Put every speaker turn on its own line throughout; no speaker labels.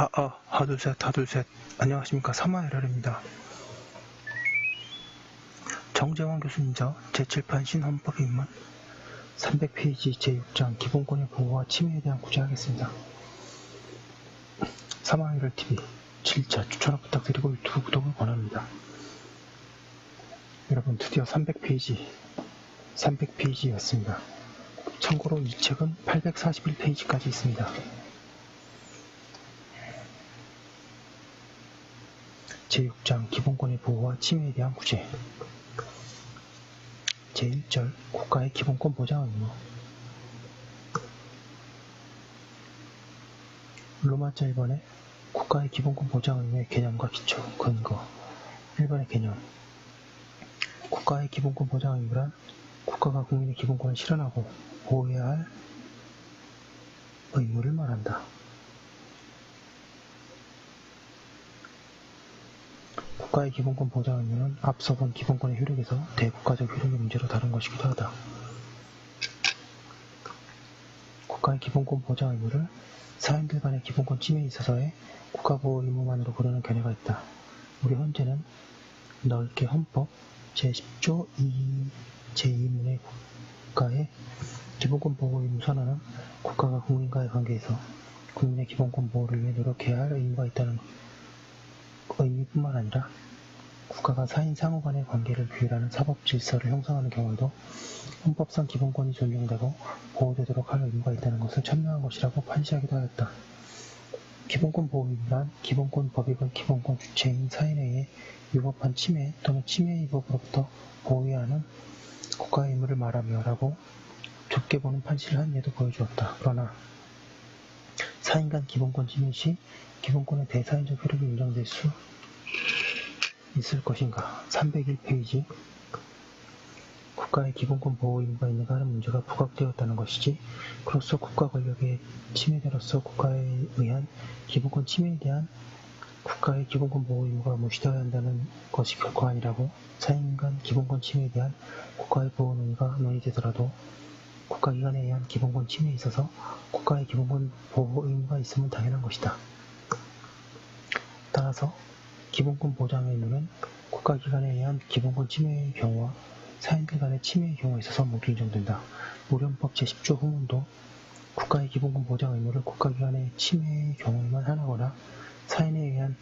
아, 아, 하둘셋, 하둘셋. 안녕하십니까. 사마에라입니다. 정재원 교수님저 제7판 신헌법 입문 300페이지 제6장 기본권의 보호와 침해에 대한 구제하겠습니다. 사마에라 TV 7차 추천을 부탁드리고 유튜브 구독을 권합니다. 여러분 드디어 300페이지 300페이지였습니다. 참고로 이 책은 841페이지까지 있습니다. 제6장 기본권의 보호와 침해에 대한 구제. 제1절 국가의 기본권 보장 의무 로마자 1번에 국가의 기본권 보장 의무의 개념과 기초, 근거. 1번의 개념. 국가의 기본권 보장 의무란 국가가 국민의 기본권을 실현하고 보호해야 할 의무를 말한다. 국가의 기본권 보장 의무는 앞서 본 기본권의 효력에서 대국가적 효력의 문제로 다른 것이기도 하다. 국가의 기본권 보장 의무를 사람들 간의 기본권 침해에 있어서의 국가보호 의무만으로 부르는 견해가 있다. 우리 헌재는 넓게 헌법 제10조 2, 제2문의 국가의 기본권 보호 의무 선언은 국가가 국민과의 관계에서 국민의 기본권 보호를 위해 노력해야 할 의무가 있다는 의미뿐만 아니라 국가가 사인 상호 간의 관계를 규율하는 사법 질서를 형성하는 경우에도 헌법상 기본권이 존중되고 보호되도록 할 의무가 있다는 것을 천명한 것이라고 판시하기도 하였다. 기본권 보호의무란 기본권 법익을 기본권 주체인 사인에 의해 위법한 침해 또는 침해 위법으로부터 보호해야 하는 국가의 의무를 말하며 라고 좁게 보는 판시를 한 예도 보여주었다. 그러나 사인 간 기본권 침해 시 기본권의 대사인적 효력이 인정될 수 있을 것인가? 301페이지 국가의 기본권 보호 의무가 있는가 하는 문제가 부각되었다는 것이지 그로서 국가 권력의 침해대로서 국가에 의한 기본권 침해에 대한 국가의 기본권 보호 의무가 무시되어야 한다는 것이 결코 아니라고 사인간 기본권 침해에 대한 국가의 보호 논의가 논의되더라도 국가기관에 의한 기본권 침해에 있어서 국가의 기본권 보호 의무가 있으면 당연한 것이다. 따라서 기본권 보장 의무는 국가기관에 의한 기본권 침해의 경우와 사인들 간의 침해의 경우에 있어서 모두 인정된다. 우련법 제10조 후문도 국가의 기본권 보장 의무를 국가기관의 침해의 경우에만 하나거나 사인에 의한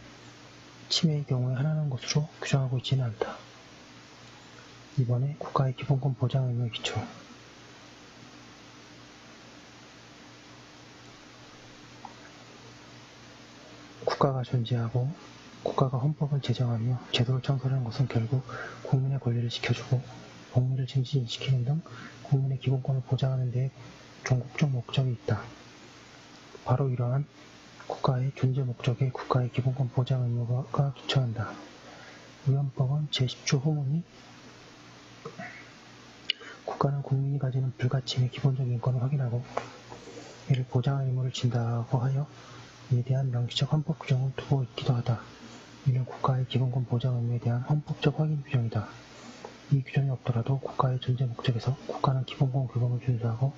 침해의 경우에 하나는 것으로 규정하고 있지는 않다. 이번에 국가의 기본권 보장 의무의 기초 국가가 존재하고 국가가 헌법을 제정하며 제도를 창설하는 것은 결국 국민의 권리를 지켜주고 복리를 증진시키는 등 국민의 기본권을 보장하는 데 종국적 목적이 있다. 바로 이러한 국가의 존재 목적에 국가의 기본권 보장 의무가 기초한다. 위헌법은 제10조 후문이 국가는 국민이 가지는 불가침의 기본적 인권을 확인하고 이를 보장할 의무를 진다고 하여 이에 대한 명시적 헌법 규정을 두고 있기도 하다. 이는 국가의 기본권 보장 의무에 대한 헌법적 확인 규정이다. 이 규정이 없더라도 국가의 존재 목적에서 국가는 기본권 규범을 준수하고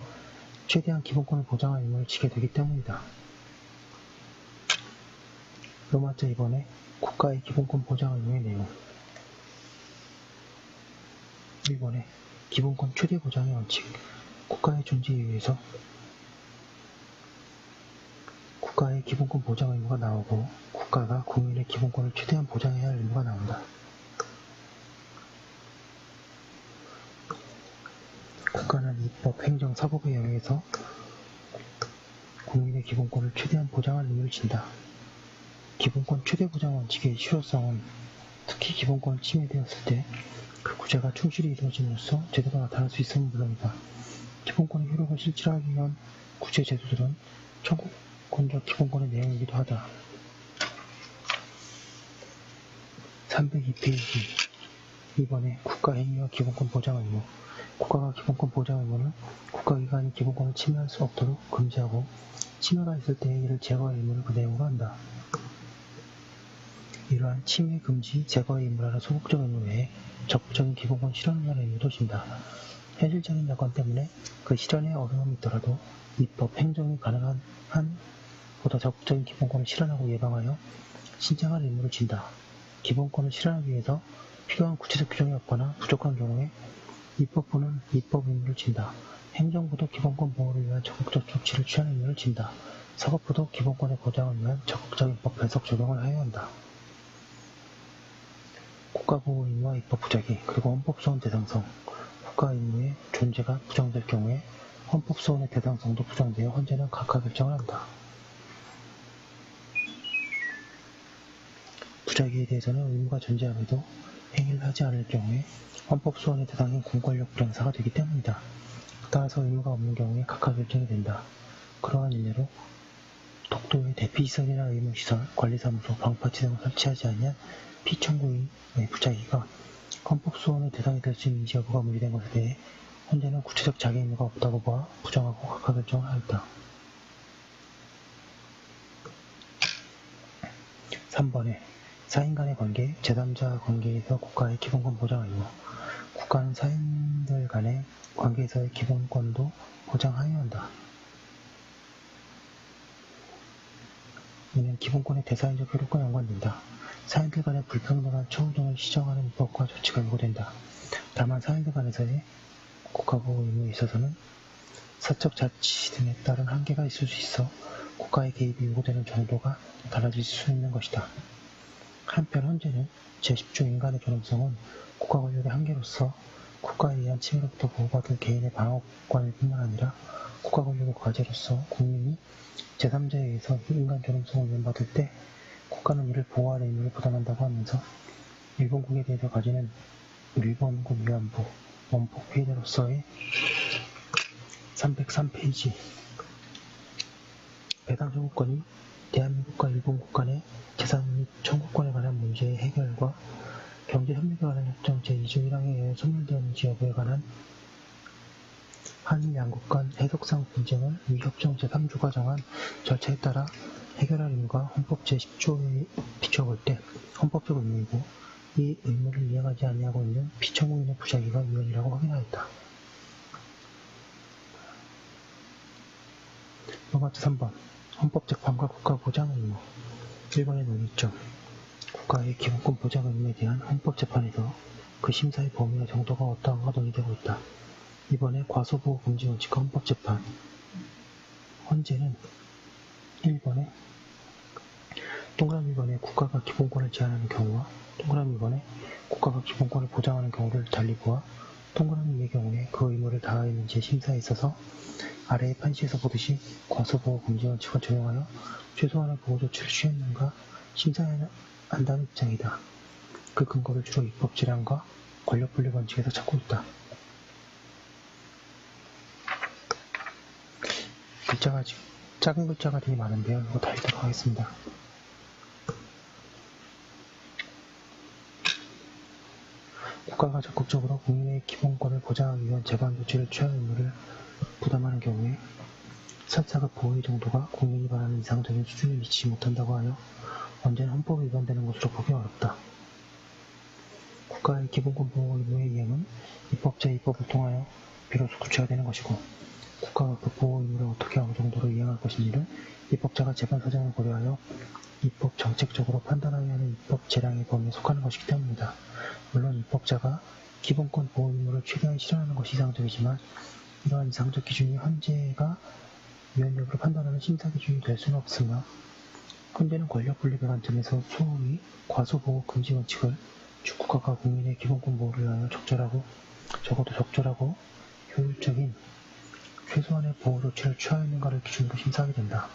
최대한 기본권을 보장할 의무를 지게 되기 때문이다. 로마자 2번에 국가의 기본권 보장 의무의 내용 1번에 기본권 최대 보장의 원칙 국가의 존재에 의해서 국가의 기본권 보장 의무가 나오고 국가가 국민의 기본권을 최대한 보장해야 할 의무가 나온다. 국가는 입법, 행정, 사법의 영역에서 국민의 기본권을 최대한 보장할 의무를 진다. 기본권 최대 보장 원칙의 실효성은 특히 기본권을 침해되었을 때 그 구제가 충실히 이루어짐으로써 제도가 나타날 수 있음은 물론이다. 기본권의 효력을 실질화 하기 위한 구제 제도들은 청구 권적 기본권의 내용이기도 하다. 302페이지 이번에 국가행위와 기본권 보장 의무 국가가 기본권 보장 의무는 국가기관이 기본권을 침해할 수 없도록 금지하고 침해가 있을 때에 이를 제거할 의무를 그 내용으로 한다. 이러한 침해 금지 제거의 의무라는 소극적 의무 외에 적극적인 기본권 실현을 위한 의무도 진다. 현실적인 여건 때문에 그 실현에 어려움이 있더라도 입법, 행정이 가능한 한 보다 적극적인 기본권을 실현하고 예방하여 신장할 의무를 진다. 기본권을 실현하기 위해서 필요한 구체적 규정이 없거나 부족한 경우에 입법부는 입법 의무를 진다. 행정부도 기본권 보호를 위한 적극적 조치를 취하는 의무를 진다. 사법부도 기본권의 보장을 위한 적극적인 법 해석 적용을 하여야 한다. 국가보호 의무와 입법 부작위 그리고 헌법소원 대상성 국가 의무의 존재가 부정될 경우에 헌법소원의 대상성도 부정되어 헌재는 각하 결정을 한다. 부작위에 대해서는 의무가 존재함에도 행위를 하지 않을 경우에 헌법 소원의 대상인 공권력 불행사가 되기 때문이다. 따라서 의무가 없는 경우에 각하 결정이 된다. 그러한 일례로 독도의 대피시설이나 의무시설, 관리사무소, 방파제 등을 설치하지 아니한 피청구인의 부작위가 헌법 소원의 대상이 될 수 있는지 여부가 문제된 것에 대해 현재는 구체적 자기 의무가 없다고 보아 부정하고 각하 결정을 하였다. 3번에 사인 간의 관계, 제3자 관계에서 국가의 기본권 보장 의무 국가는 사인들 간의 관계에서의 기본권도 보장하여야 한다. 이는 기본권의 대사회적 효력과 연관된다. 사인들 간의 불평등한 처우 등을 시정하는 입법과 조치가 요구된다. 다만 사인들 간에서의 국가보호 의무에 있어서는 사적 자치 등에 따른 한계가 있을 수 있어 국가의 개입이 요구되는 정도가 달라질 수 있는 것이다. 한편 헌재는 제10조 인간의 존엄성은 국가 권력의 한계로서 국가에 의한 침해로부터 보호받을 개인의 방어권일 뿐만 아니라 국가 권력의 과제로서 국민이 제3자에 의해서 인간 존엄성을 위반받을 때 국가는 이를 보호할 의무를 부담한다고 하면서 일본국에 대해서 가지는 일본군 위안부 원폭 피해자로서의 303페이지 배당 청구권이 대한민국과 일본국 간의 재산 및 청구권에 관한 문제의 해결과 경제협력에 관한 협정 제2조 1항에 의해 소멸되었는지 여부에 관한 한일 양국 간 해석상 분쟁을 위 협정 제3조가 정한 절차에 따라 해결할 의무가 헌법 제10조에 비춰볼 때 헌법적 의무이고 이 의무를 이행하지 아니하고 있는 피청구인의 부작위가 위헌이라고 확인하였다. 넘어가 3번 헌법재판과 국가보장 의무 1번의 논의점 국가의 기본권 보장 의무에 대한 헌법재판에서 그 심사의 범위와 정도가 어떠한가 논의되고 있다. 이번에 과소보호 금지 원칙과 헌법재판 헌재는 1번에 동그라미 1번에 국가가 기본권을 제한하는 경우와 동그라미 2번에 국가가 기본권을 보장하는 경우를 달리 보아 동그라미 2의 경우에 그 의무를 다하였는지 심사에 있어서 아래의 판시에서 보듯이 과소보호 금지 원칙을 적용하여 최소한의 보호 조치를 취했는가 심사해야 한다는 입장이다. 그 근거를 주로 입법 질환과 권력 분립 원칙에서 찾고 있다. 글자가 작은 글자가 되게 많은데요. 이거 다 읽도록 하겠습니다. 국가가 적극적으로 국민의 기본권을 보장하기 위한 재반 조치를 취할 의무를 부담하는 경우에 설사가 보호의 정도가 국민이 바라는 이상적인 수준에 미치지 못한다고 하여 언제나 헌법에 위반되는 것으로 보기 어렵다. 국가의 기본권 보호 의무의 이행은 입법 제2법을 통하여 비로소 구체화되는 것이고 국가가 그 보호 의무를 어떻게 어느 정도로 이행할 것인지를 입법자가 재반 사정을 고려하여 입법 정책적으로 판단하여야 하는 입법 재량의 범위에 속하는 것이기 때문이다. 물론 입법자가 기본권 보호 의무를 최대한 실현하는 것이 이상적이지만 이러한 이상적 기준이 헌재가 위헌 여부를 판단하는 심사 기준이 될 수는 없으며 헌재는 권력 분립의 관점에서 소위 과소보호 금지 원칙을 주국가가 국민의 기본권 보호를 위하여 적절하고 적어도 적절하고 효율적인 최소한의 보호 조치를 취하였는가를 기준으로 심사하게 된다.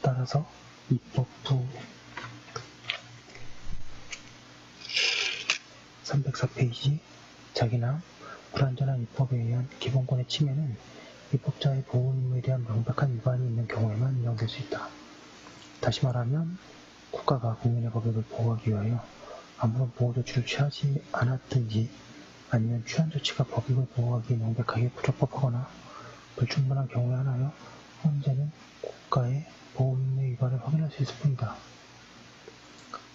따라서 입법부 304페이지 자기나 불완전한 입법에 의한 기본권의 침해는 입법자의 보호 의무에 대한 명백한 위반이 있는 경우에만 인정될 수 있다. 다시 말하면 국가가 국민의 법익을 보호하기 위하여 아무런 보호 조치를 취하지 않았든지 아니면 취한 조치가 법익을 보호하기에 명백하게 부적법하거나 불충분한 경우에 하나여 헌재는 국가의 보호 의무의 위반을 확인할 수 있을 뿐이다.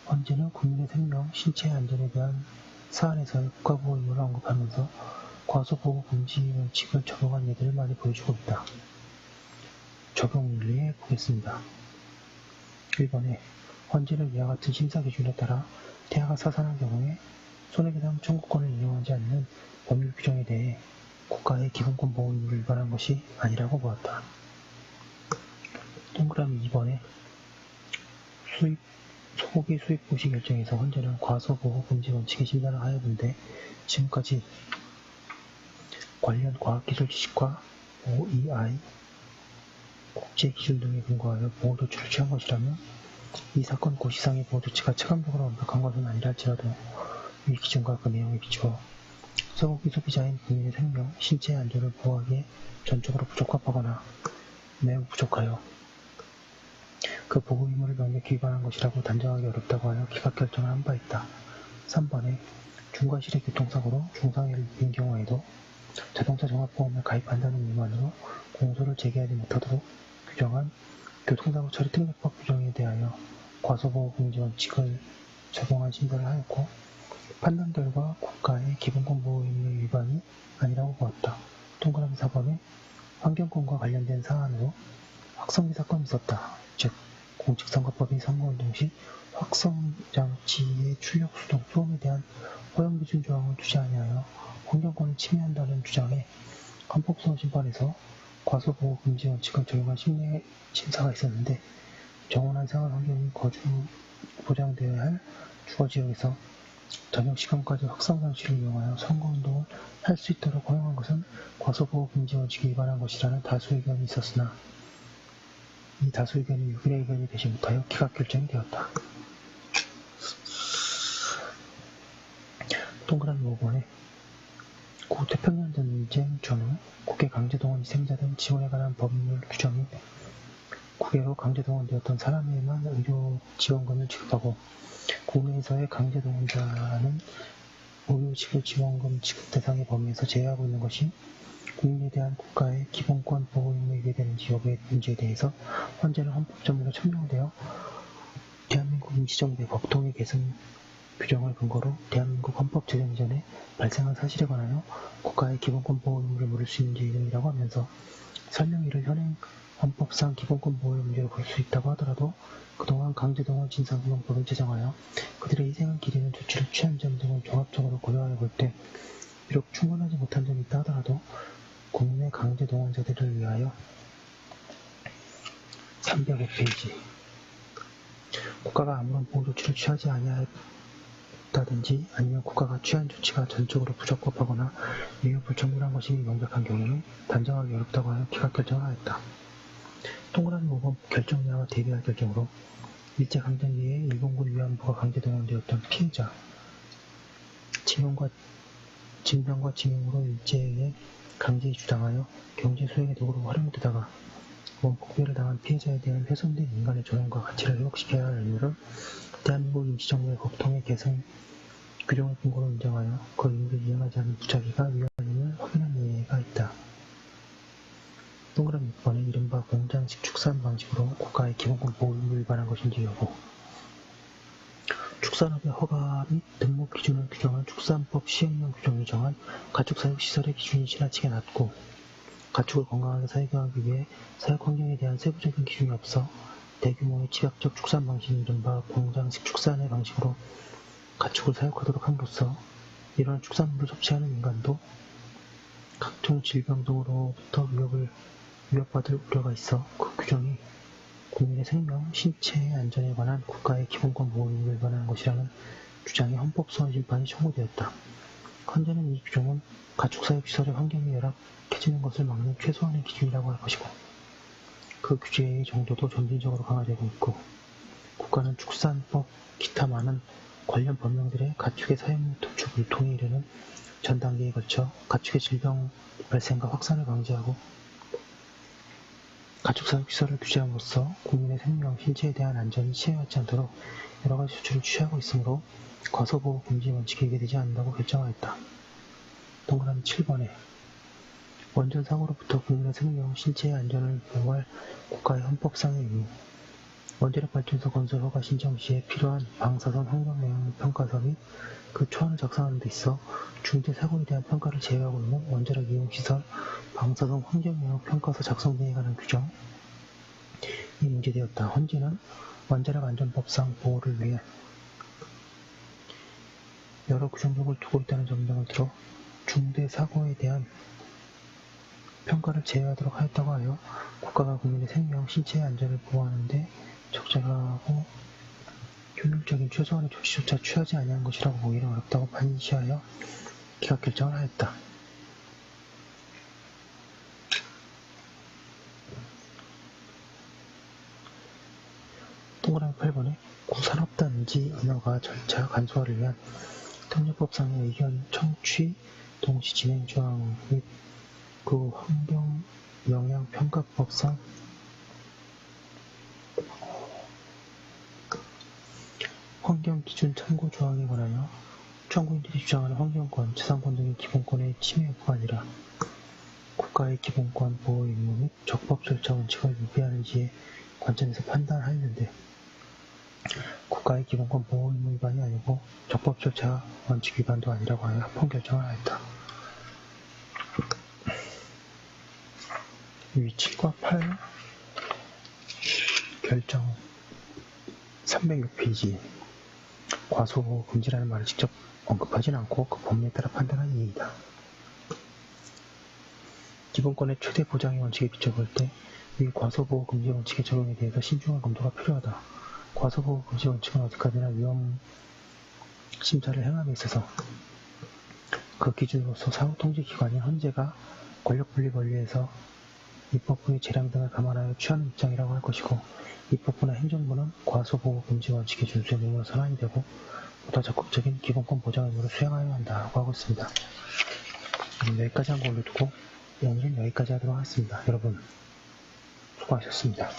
헌재는 국민의 생명, 신체의 안전에 대한 사안에서의 국가보호 의무를 언급하면서 과소보호 금지 원칙을 적용한 예들을 많이 보여주고 있다. 적용 윤리에 보겠습니다. 1번에 헌재는 이와 같은 심사 기준에 따라 태아가 사산한 경우에 손해배상 청구권을 인용하지 않는 법률 규정에 대해 국가의 기본권 보호 의무를 위반한 것이 아니라고 보았다. 동그라미 2번에 수입, 소고기 수입 고시 결정에서 헌재는 과소보호 금지 원칙의 심사를 하여 본데 지금까지 관련 과학기술 지식과 OEI 국제 기준 등에 근거하여 보호 조치를 취한 것이라면 이 사건 고시상의 보호 조치가 체감적으로 완벽한 것은 아니라 할지라도 이 기준과 그 내용에 비추어 소고기 소비자인 국민의 생명, 신체의 안전을 보호하기에 전적으로 부적합하거나 매우 부족하여 그 보호 의무를 명백히 위반한 것이라고 단정하기 어렵다고 하여 기각 결정을 한 바 있다. 3번에 중과실의 교통사고로 중상해를 입힌 경우에도 자동차 종합보험을 가입한다는 이유만으로 공소를 제기하지 못하도록 규정한 교통사고 처리 특례법 규정에 대하여 과소보호 금지 원칙을 적용한 심사를 하였고 판단 결과 국가의 기본권 보호 의무의 위반이 아니라고 보았다. 동그라미 4번에 환경권과 관련된 사안으로 확성기 사건이 있었다. 즉 공직선거법이 선거운동 시 확성장치의 출력 수동 소음에 대한 허용기준 조항을 두지 아니하여 환경권을 침해한다는 주장에 헌법소원심판에서 과소보호 금지 원칙을 적용한 심내 심사가 있었는데 정원한 생활 환경이 거주 보장되어야 할 주거지역에서 저녁 시간까지 확성 장치를 이용하여 선거운동을 할 수 있도록 허용한 것은 과소보호 금지 원칙에 위반한 것이라는 다수 의견이 있었으나 이 다수 의견이 6일의 의견이 되지 못하여 기각 결정이 되었다. 동그라미 5번에 고 태평양 전쟁 전후 국외 강제동원 희생자 등 지원에 관한 법률 규정이 국외로 강제동원되었던 사람에만 의료 지원금을 지급하고 국내에서의 강제동원자는 의료지급 지원금 지급 대상의 범위에서 제외하고 있는 것이 국민에 대한 국가의 기본권 보호 의무에 위배되는지 여부의 문제에 대해서 헌재는 헌법정부로 천명되어 대한민국 임시정부의 법통의 개선 규정을 근거로 대한민국 헌법 제정 이전에 발생한 사실에 관하여 국가의 기본권 보호 의무를 물을 수 있는지 등이라고 하면서 설령 이를 현행 헌법상 기본권 보호의 문제로 볼 수 있다고 하더라도 그동안 강제동원 진상규명법을 제정하여 그들의 희생을 기리는 조치를 취한 점 등을 종합적으로 고려하여 볼 때 비록 충분하지 못한 점이 있다 하더라도 국내 강제 동원자들을 위하여 305페이지 국가가 아무런 보호 조치를 취하지 아니하였다든지 아니면 국가가 취한 조치가 전적으로 부적법하거나 매우 불충분한 것이 명백한 경우는 단정하기 어렵다고 하여 기각 결정을 하였다. 동그라미 5번 결정자와 대비할 결정으로 일제강점기에 일본군 위안부가 강제 동원되었던 피해자 진명과 진병과 지명으로 일제에 강제히 주장하여 경제 수행의 도구로 활용되다가 원폭배를 당한 피해자에 대한 훼손된 인간의 존엄과 가치를 회복시켜야 할 의무를 대한민국 임시정부의 법통의 개선 규정을 근거로 인정하여 그 의무를 이행하지 않은 부작위가 위헌임을 확인한 예가 있다. 동그라미 6번에 이른바 공장식 축산 방식으로 국가의 기본권 보호 의무를 위반한 것인지 여부 축산업의 허가 및 등록 기준을 규정한 축산법 시행령 규정이 정한 가축사육시설의 기준이 지나치게 낮고 가축을 건강하게 사육하기 위해 사육 환경에 대한 세부적인 기준이 없어 대규모의 집약적 축산 방식인 이른바 공장식 축산의 방식으로 가축을 사육하도록 함으로써 이러한 축산물을 섭취하는 인간도 각종 질병 등으로부터 위협을 위협받을 우려가 있어 그 규정이 국민의 생명, 신체의 안전에 관한 국가의 기본권 보호 의무를 위반하는 것이라는 주장이 헌법소원 심판이 청구되었다. 헌재는 이 규정은 가축사육시설의 환경이 열악해지는 것을 막는 최소한의 기준이라고 할 것이고 그 규제의 정도도 점진적으로 강화되고 있고 국가는 축산법, 기타 많은 관련 법령들의 가축의 사용 도축, 유통에 이르는 전 단계에 걸쳐 가축의 질병 발생과 확산을 방지하고 가축사육시설을 규제함으로써 국민의 생명, 신체에 대한 안전이 침해받지 않도록 여러 가지 조치를 취하고 있으므로 과소보호 금지 원칙에 위배되지 않는다고 결정하였다. 동그라미 7번에 원전 사고로부터 국민의 생명, 신체의 안전을 보호할 국가의 헌법상의 의무 원자력 발전소 건설 허가 신청 시에 필요한 방사선 환경 영향 평가서 및 그 초안을 작성하는 데 있어 중대 사고에 대한 평가를 제외하고 있는 원자력 이용 시설 방사선 환경 영향 평가서 작성 등에 관한 규정 이 문제되었다. 헌재는 원자력 안전법상 보호를 위해 여러 구성력을 두고 있다는 점 등을 들어 중대 사고에 대한 평가를 제외하도록 하였다고 하여 국가가 국민의 생명, 신체의 안전을 보호하는 데 적절하고 효율적인 최소한의 조치조차 취하지 아니한 것이라고 보기는 어렵다고 판시하여 기각 결정을 하였다. 동그라미 8번에 구산업단지 인허가 절차 간소화를 위한 특례법상의 의견 청취 동시 진행 조항 및 그 환경 영향 평가법상 환경 기준 참고 조항에 관하여 청구인들이 주장하는 환경권, 재산권 등의 기본권의 침해 여부가 아니라 국가의 기본권 보호 의무 및 적법 절차 원칙을 위배하는지의 관점에서 판단하였는데 국가의 기본권 보호 의무 위반이 아니고 적법 절차 원칙 위반도 아니라고 하여 합헌 결정을 하였다. 위 7과 8 결정 306페이지 과소보호 금지라는 말을 직접 언급하진 않고 그 법리에 따라 판단한 이의이다. 기본권의 최대 보장의 원칙에 비춰볼 때 위 과소보호 금지 원칙의 적용에 대해서 신중한 검토가 필요하다. 과소보호 금지 원칙은 어디까지나 위험 심사를 행함에 있어서 그 기준으로서 사후 통제기관인 헌재가 권력 분리 권리에서 입법부의 재량 등을 감안하여 취하는 입장이라고 할 것이고 입법부나 행정부는 과소보호 금지 원칙의 준수에 몸으로 선언이 되고 보다 적극적인 기본권 보장 의무를 수행하여야 한다고 하고 있습니다. 음, 여기까지 한 거 올려두고 오늘은 여기까지 하도록 하겠습니다. 여러분 수고하셨습니다.